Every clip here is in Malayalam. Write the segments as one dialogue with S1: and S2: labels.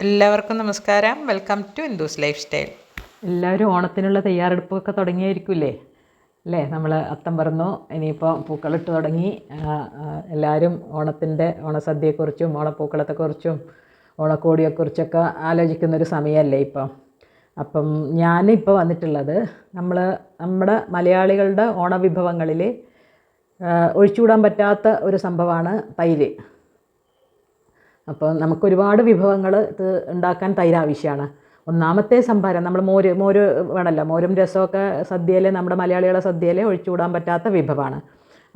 S1: എല്ലാവർക്കും നമസ്കാരം. Welcome to Hindu's life style
S2: എല്ലാവരും ഓണത്തിനുള്ള തയ്യാറെടുപ്പൊക്കെ തുടങ്ങിയായിരിക്കില്ലേ അല്ലേ? നമ്മൾ അത്തം പറന്നു. ഇനിയിപ്പോൾ പൂക്കളിട്ട് തുടങ്ങി. എല്ലാവരും ഓണത്തിന്റെ ഓണസദ്യയെക്കുറിച്ചും ഓണപ്പൂക്കളത്തെക്കുറിച്ചും ഓണക്കോടിയെക്കുറിച്ചൊക്കെ ആലോചിക്കുന്നൊരു സമയമല്ലേ ഇപ്പം? അപ്പം ഞാനിപ്പോൾ വന്നിട്ടുള്ളത് നമ്മൾ നമ്മുടെ മലയാളികളുടെ ഓണവിഭവങ്ങളിൽ ഒഴിച്ചുകൂടാൻ പറ്റാത്ത ഒരു സംഭവമാണ് തൈര്. അപ്പോൾ നമുക്ക് ഒരുപാട് വിഭവങ്ങൾ ഇത് ഉണ്ടാക്കാൻ തൈര് ആവശ്യമാണ് ഒന്നാമത്തെ സംഭാരം നമ്മൾ മോര് മോര് വേണമല്ലോ. മോരും രസമൊക്കെ സദ്യയിലെ നമ്മുടെ മലയാളികളെ സദ്യയിലെ ഒഴിച്ചുകൂടാൻ പറ്റാത്ത വിഭവമാണ്.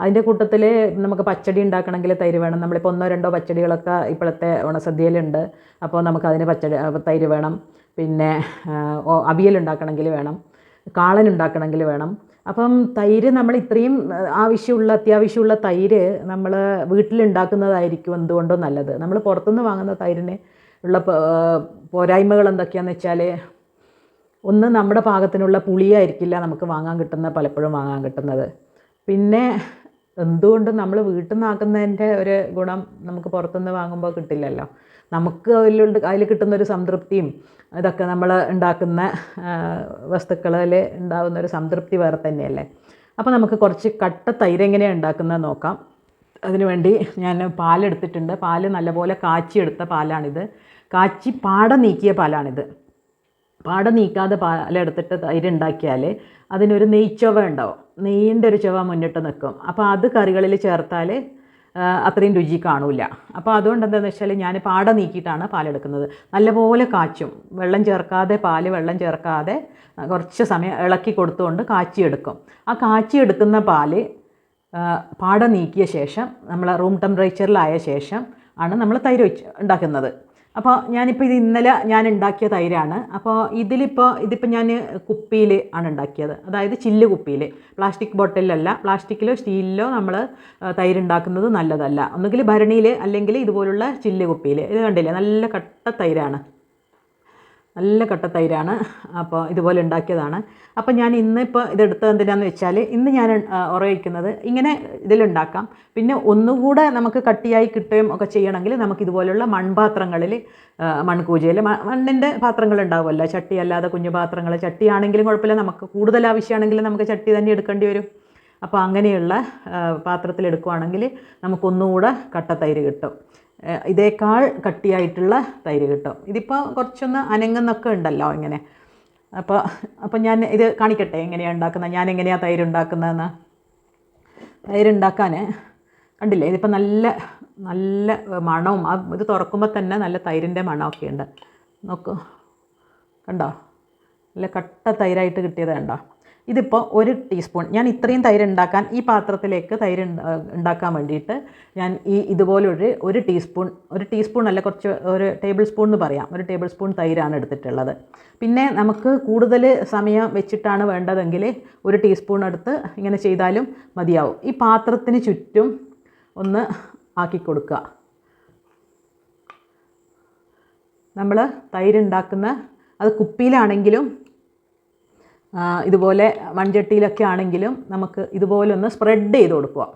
S2: അതിന്റെ കൂട്ടത്തിൽ നമുക്ക് പച്ചടി ഉണ്ടാക്കണമെങ്കിൽ തൈര് വേണം. നമ്മളിപ്പോൾ ഒന്നോ രണ്ടോ പച്ചടികളൊക്കെ ഇപ്പോഴത്തെ ഓണസദ്യയിലുണ്ട്. അപ്പോൾ നമുക്ക് അതിന് പച്ചടി തൈര് വേണം. പിന്നെ അവിയൽ ഉണ്ടാക്കണമെങ്കിൽ വേണം. കാളൻ ഉണ്ടാക്കണമെങ്കിൽ വേണം. അപ്പം തൈര് നമ്മൾ ഇത്രയും ആവശ്യമുള്ള അത്യാവശ്യമുള്ള തൈര് നമ്മൾ വീട്ടിലുണ്ടാക്കുന്നതായിരിക്കും എന്തുകൊണ്ടും നല്ലത്. നമ്മൾ പുറത്തുനിന്ന് വാങ്ങുന്ന തൈരിന് ഉള്ള പോരായ്മകൾ എന്തൊക്കെയാണെന്ന് വെച്ചാൽ ഒന്ന് നമ്മുടെ പാകത്തിനുള്ള പുളിയായിരിക്കില്ല നമുക്ക് വാങ്ങാൻ കിട്ടുന്ന പലപ്പോഴും വാങ്ങാൻ കിട്ടുന്നത്. പിന്നെ എന്തുകൊണ്ടും നമ്മൾ വീട്ടിൽ നിന്നാക്കുന്നതിന്റെ ഒരു ഗുണം നമുക്ക് പുറത്തുനിന്ന് വാങ്ങുമ്പോൾ കിട്ടില്ലല്ലോ. നമുക്ക് അതിലുണ്ട് അതിൽ കിട്ടുന്ന ഒരു സംതൃപ്തിയും ഇതൊക്കെ നമ്മൾ ഉണ്ടാക്കുന്ന വസ്തുക്കളിൽ ഉണ്ടാകുന്ന ഒരു സംതൃപ്തി വേറെ തന്നെയല്ലേ. അപ്പോൾ നമുക്ക് കുറച്ച് കട്ട തൈര് എങ്ങനെയാണ് ഉണ്ടാക്കുന്നത് നോക്കാം. അതിനുവേണ്ടി ഞാൻ പാലെടുത്തിട്ടുണ്ട്. പാൽ നല്ലപോലെ കാച്ചിയെടുത്ത പാലാണിത്. കാച്ചി പാട നീക്കിയ പാലാണിത്. പാട നീക്കാതെ പാലെടുത്തിട്ട് തൈര് ഉണ്ടാക്കിയാൽ അതിനൊരു നെയ്ച്ചൊവ ഉണ്ടാവും. നെയ്യിന്റെ ഒരു ചൊവ മുന്നിട്ട് നിൽക്കും അപ്പോൾ അത് കറികളിൽ ചേർത്താൽ അത്രയും രുചി കാണൂല. അപ്പോൾ അതുകൊണ്ട് എന്താണെന്ന് വെച്ചാൽ ഞാൻ പാട നീക്കിയിട്ടാണ് പാലെടുക്കുന്നത്. നല്ലപോലെ കാച്ചും. വെള്ളം ചേർക്കാതെ പാൽ വെള്ളം ചേർക്കാതെ കുറച്ച് സമയം ഇളക്കി കൊടുത്തുകൊണ്ട് കാച്ചിയെടുക്കും. ആ കാച്ചിയെടുക്കുന്ന പാൽ പാട നീക്കിയ ശേഷം നമ്മൾ റൂം ടെമ്പറേച്ചറിലായ ശേഷം ആണ് നമ്മൾ തൈര് വെച്ച് ഉണ്ടാക്കുന്നത്. അപ്പോൾ ഞാനിപ്പോൾ ഇത് ഇന്നലെ ഞാൻ ഉണ്ടാക്കിയ തൈരാണ്. അപ്പോൾ ഇതിലിപ്പോൾ ഇതിപ്പോൾ ഞാൻ കുപ്പിയിൽ ആണ് ഉണ്ടാക്കിയത്. അതായത് ചില്ല് കുപ്പിയിൽ പ്ലാസ്റ്റിക് ബോട്ടിലല്ല പ്ലാസ്റ്റിക്കിലോ സ്റ്റീലിലോ നമ്മൾ തൈര് ഉണ്ടാക്കുന്നത് നല്ലതല്ല. ഒന്നുകിൽ ഭരണിയിൽ അല്ലെങ്കിൽ ഇതുപോലുള്ള ചില്ല് കുപ്പിയിൽ ഇത് കണ്ടില്ലേ? നല്ല കട്ട തൈരാണ്. നല്ല കട്ട തൈരാണ്. അപ്പോൾ ഇതുപോലെ ഉണ്ടാക്കിയതാണ്. അപ്പോൾ ഞാൻ ഇന്ന് ഇപ്പോൾ ഇതെടുത്തത് എന്തിനാന്ന് വെച്ചാൽ ഇന്ന് ഞാൻ ഉറയിക്കുന്നത് ഇങ്ങനെ ഇതിലുണ്ടാക്കാം പിന്നെ ഒന്നുകൂടെ നമുക്ക് കട്ടിയായി കിട്ടുകയും ഒക്കെ ചെയ്യണമെങ്കിൽ നമുക്ക് ഇതുപോലുള്ള മൺപാത്രങ്ങളിൽ മൺകൂജയിൽ മണ്ണിന്റെ പാത്രങ്ങൾ ഉണ്ടാവുമല്ലോ. ചട്ടി അല്ലാതെ കുഞ്ഞു പാത്രങ്ങൾ ചട്ടിയാണെങ്കിലും കുഴപ്പമില്ല. നമുക്ക് കൂടുതൽ ആവശ്യമാണെങ്കിൽ നമുക്ക് ചട്ടി തന്നെ എടുക്കേണ്ടി വരും. അപ്പോൾ അങ്ങനെയുള്ള പാത്രത്തിൽ എടുക്കുവാണെങ്കിൽ നമുക്കൊന്നുകൂടെ കട്ട തൈര് കിട്ടും. ഇതേക്കാൾ കട്ടിയായിട്ടുള്ള തൈര് കിട്ടും. ഇതിപ്പോൾ കുറച്ചൊന്ന് അനങ്ങുന്നൊക്കെ ഉണ്ടല്ലോ ഇങ്ങനെ. അപ്പോൾ അപ്പോൾ ഞാൻ ഇത് കാണിക്കട്ടെ എങ്ങനെയാണ് ഉണ്ടാക്കുന്നത് ഞാൻ എങ്ങനെയാണ് തൈര് ഉണ്ടാക്കുന്നതെന്ന്? തൈര് ഉണ്ടാക്കാൻ കണ്ടില്ലേ? ഇതിപ്പോൾ നല്ല നല്ല മണവും ആ ഇത് തുറക്കുമ്പോൾ തന്നെ നല്ല തൈരിന്റെ മണമൊക്കെ ഉണ്ട്. നോക്കൂ. കണ്ടോ? നല്ല കട്ട തൈരായിട്ട് കിട്ടിയത് കണ്ടോ? ഇതിപ്പോൾ ഒരു ടീസ്പൂൺ ഞാൻ ഇത്രയും തൈര് ഉണ്ടാക്കാൻ ഈ പാത്രത്തിലേക്ക് തൈര് ഉണ്ടാക്കാൻ വേണ്ടിയിട്ട് ഞാൻ ഈ ഇതുപോലൊരു ഒരു ടീസ്പൂൺ ഒരു ടീസ്പൂൺ അല്ല കുറച്ച് ഒരു ടേബിൾ സ്പൂൺ എന്ന് പറയാം. ഒരു ടേബിൾ സ്പൂൺ തൈരാണ് എടുത്തിട്ടുള്ളത്. പിന്നെ നമുക്ക് കൂടുതൽ സമയം വെച്ചിട്ടാണ് വേണ്ടതെങ്കിൽ ഒരു ടീസ്പൂൺ എടുത്ത് ഇങ്ങനെ ചെയ്താലും മതിയാവും. ഈ പാത്രത്തിന് ചുറ്റും ഒന്ന് ആക്കി കൊടുക്കുക. നമ്മൾ തൈര് ഉണ്ടാക്കുന്ന അത് കുപ്പിയിലാണെങ്കിലും ഇതുപോലെ മൺചട്ടിയിലൊക്കെ ആണെങ്കിലും നമുക്ക് ഇതുപോലെ ഒന്ന് സ്പ്രെഡ് ചെയ്ത് കൊടുക്കുക.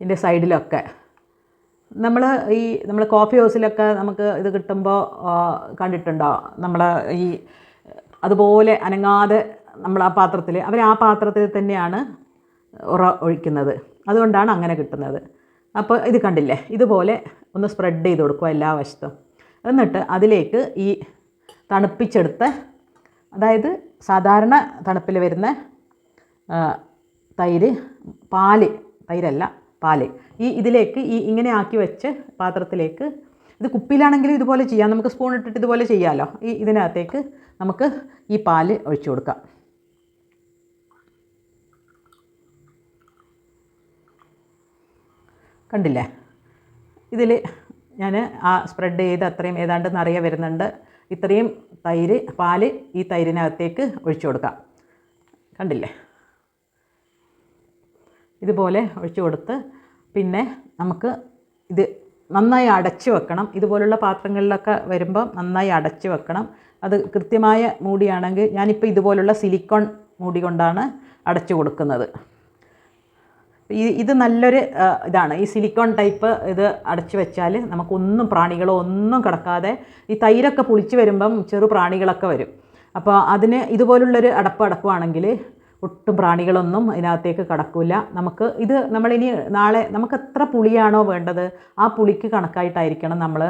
S2: ഇതിന്റെ സൈഡിലൊക്കെ. നമ്മൾ ഈ നമ്മൾ കോഫി ഹൗസിലൊക്കെ നമുക്ക് ഇത് കിട്ടുമ്പോൾ കണ്ടിട്ടുണ്ടോ? നമ്മൾ ഈ അതുപോലെ അനങ്ങാതെ നമ്മൾ ആ പാത്രത്തിൽ അവർ ആ പാത്രത്തിൽ തന്നെയാണ് ഉറ ഒഴിക്കുന്നത്. അതുകൊണ്ടാണ് അങ്ങനെ കിട്ടുന്നത്. അപ്പോൾ ഇത് കണ്ടില്ലേ? ഇതുപോലെ ഒന്ന് സ്പ്രെഡ് ചെയ്ത് കൊടുക്കുക എല്ലാ വശത്തും. എന്നിട്ട് അതിലേക്ക് ഈ തണുപ്പിച്ചെടുത്ത അതായത് സാധാരണ തണുപ്പിൽ വരുന്ന തൈര് പാൽ തൈരല്ല പാൽ. ഈ ഇതിലേക്ക് ഈ ഇങ്ങനെ ആക്കി വെച്ച് പാത്രത്തിലേക്ക് ഇത് കുപ്പിയിലാണെങ്കിലും ഇതുപോലെ ചെയ്യാം. നമുക്ക് സ്പൂൺ ഇട്ടിട്ട് ഇതുപോലെ ചെയ്യാമല്ലോ ഈ ഇതിനകത്തേക്ക് നമുക്ക് ഈ പാൽ ഒഴിച്ചു കൊടുക്കാം. കണ്ടില്ലേ? ഇതിൽ ഞാൻ ആ സ്പ്രെഡ് ചെയ്ത് അത്രയും ഏതാണ്ട് നിറയെ വരുന്നുണ്ട്. ഇത്രയും തൈര് പാൽ ഈ തൈരിനകത്തേക്ക് ഒഴിച്ചു കൊടുക്കാം. കണ്ടില്ലേ? ഇതുപോലെ ഒഴിച്ചു കൊടുത്ത് പിന്നെ നമുക്ക് ഇത് നന്നായി അടച്ചു വെക്കണം. ഇതുപോലുള്ള പാത്രങ്ങളിലൊക്കെ വരുമ്പം നന്നായി അടച്ചു വെക്കണം. അത് കൃത്യമായ മൂടിയാണെങ്കിൽ ഞാനിപ്പോൾ ഇതുപോലുള്ള സിലിക്കോൺ മൂടി കൊണ്ടാണ് അടച്ചു കൊടുക്കുന്നത്. ഇത് നല്ലൊരു ഇതാണ്. ഈ സിലിക്കോൺ ടൈപ്പ് ഇത് അടച്ചു വെച്ചാൽ നമുക്കൊന്നും പ്രാണികളോ ഒന്നും കിടക്കാതെ ഈ തൈരൊക്കെ പുളിച്ച് വരുമ്പം ചെറു പ്രാണികളൊക്കെ വരും. അപ്പോൾ അതിന് ഇതുപോലുള്ളൊരു അടപ്പ് അടക്കുവാണെങ്കിൽ ഒട്ടും പ്രാണികളൊന്നും അതിനകത്തേക്ക് കടക്കില്ല നമുക്ക് ഇത് നമ്മളിനി നാളെ നമുക്ക് എത്ര പുളിയാണോ വേണ്ടത് ആ പുളിക്ക് കണക്കായിട്ടായിരിക്കണം നമ്മൾ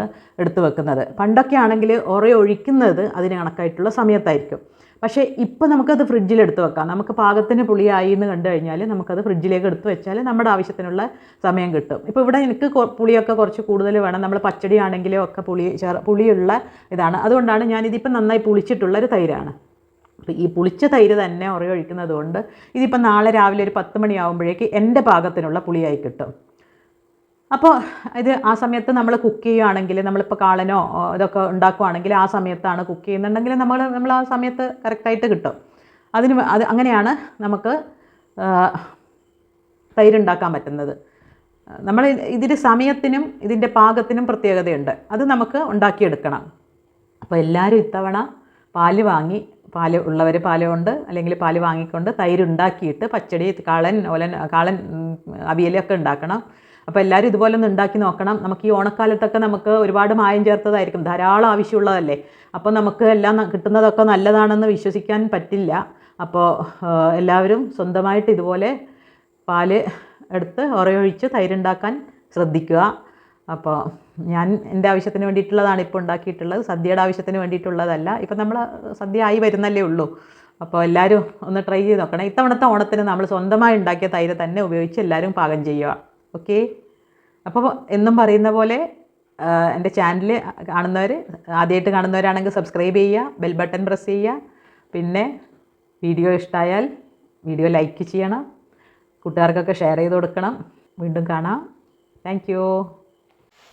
S2: എടുത്തു വെക്കുന്നത്. പണ്ടൊക്കെ ആണെങ്കിൽ ഒറ ഒഴിക്കുന്നത് അതിന് കണക്കായിട്ടുള്ള സമയത്തായിരിക്കും. പക്ഷേ ഇപ്പോൾ നമുക്കത് ഫ്രിഡ്ജിൽ എടുത്ത് വെക്കാം. നമുക്ക് പാകത്തിന് പുളിയായി എന്ന് കണ്ടു കഴിഞ്ഞാൽ നമുക്കത് ഫ്രിഡ്ജിലേക്ക് എടുത്ത് വെച്ചാൽ നമ്മുടെ ആവശ്യത്തിനുള്ള സമയം കിട്ടും. ഇപ്പോൾ ഇവിടെ എനിക്ക് പുളിയൊക്കെ കുറച്ച് കൂടുതൽ വേണം. നമ്മൾ പച്ചടി ആണെങ്കിലും ഒക്കെ പുളി പുളിയുള്ള ഇതാണ്. അതുകൊണ്ടാണ് ഞാനിതിപ്പോൾ നന്നായി പുളിച്ചിട്ടുള്ളൊരു തൈരാണ്. ഈ പുളിച്ച തൈര് തന്നെ ഉറയൊഴിക്കുന്നത് കൊണ്ട് ഇതിപ്പോൾ നാളെ രാവിലെ ഒരു പത്ത് മണിയാകുമ്പോഴേക്ക് എന്റെ പാകത്തിനുള്ള പുളിയായി കിട്ടും. അപ്പോൾ ഇത് ആ സമയത്ത് നമ്മൾ കുക്ക് ചെയ്യുകയാണെങ്കിൽ നമ്മളിപ്പോൾ കാളനോ ഇതൊക്കെ ഉണ്ടാക്കുകയാണെങ്കിൽ ആ സമയത്താണ് കുക്ക് ചെയ്യുന്നുണ്ടെങ്കിൽ നമ്മൾ നമ്മൾ ആ സമയത്ത് കറക്റ്റായിട്ട് കിട്ടും. അതിന് അത് അങ്ങനെയാണ് നമുക്ക് തൈര് തൈരുണ്ടാക്കാൻ പറ്റുന്നത്. നമ്മൾ ഇതിന്റെ സമയത്തിനും ഇതിന്റെ പാകത്തിനും പ്രത്യേകതയുണ്ട്. അത് നമുക്ക് ഉണ്ടാക്കിയെടുക്കണം. അപ്പോൾ എല്ലാവരും ഇത്തവണ പാൽ വാങ്ങി പാൽ ഉള്ളവർ പാൽ കൊണ്ട് അല്ലെങ്കിൽ പാൽ വാങ്ങിക്കൊണ്ട് തൈര് ഉണ്ടാക്കിയിട്ട് പച്ചടി കാളൻ ഓലൻ കാളൻ അവിയലൊക്കെ ഉണ്ടാക്കണം. അപ്പോൾ എല്ലാവരും ഇതുപോലെ ഒന്ന് ഉണ്ടാക്കി നോക്കണം. നമുക്ക് ഈ ഓണക്കാലത്തൊക്കെ നമുക്ക് ഒരുപാട് മായം ചേർത്തതായിരിക്കും. ധാരാളം ആവശ്യമുള്ളതല്ലേ? അപ്പോൾ നമുക്ക് എല്ലാം കിട്ടുന്നതൊക്കെ നല്ലതാണെന്ന് വിശ്വസിക്കാൻ പറ്റില്ല. അപ്പോൾ എല്ലാവരും സ്വന്തമായിട്ട് ഇതുപോലെ പാൽ എടുത്ത് ഉറയൊഴിച്ച് തൈരുണ്ടാക്കാൻ ശ്രദ്ധിക്കുക. അപ്പോൾ ഞാൻ എന്റെ ആവശ്യത്തിന് വേണ്ടിയിട്ടുള്ളതാണ് ഇപ്പോൾ ഉണ്ടാക്കിയിട്ടുള്ളത്. സദ്യയുടെ ആവശ്യത്തിന് വേണ്ടിയിട്ടുള്ളതല്ല. ഇപ്പം നമ്മൾ സദ്യ ആയി വരുന്നല്ലേ ഉള്ളൂ. അപ്പോൾ എല്ലാവരും ഒന്ന് ട്രൈ ചെയ്ത് നോക്കണം. ഇത്തവണത്തെ ഓണത്തിന് നമ്മൾ സ്വന്തമായി ഉണ്ടാക്കിയ തൈര് തന്നെ ഉപയോഗിച്ച് എല്ലാവരും പാകം ചെയ്യുക. ഓക്കെ അപ്പോൾ എന്നും പറയുന്ന പോലെ എന്റെ ചാനൽ കാണുന്നവർ ആദ്യമായിട്ട് കാണുന്നവരാണെങ്കിൽ സബ്സ്ക്രൈബ് ചെയ്യുക ബെൽ ബട്ടൺ പ്രസ് ചെയ്യുക. പിന്നെ വീഡിയോ ഇഷ്ടമായാൽ വീഡിയോ ലൈക്ക് ചെയ്യണം. കൂട്ടുകാർക്കൊക്കെ ഷെയർ ചെയ്ത് കൊടുക്കണം. വീണ്ടും കാണാം. Thank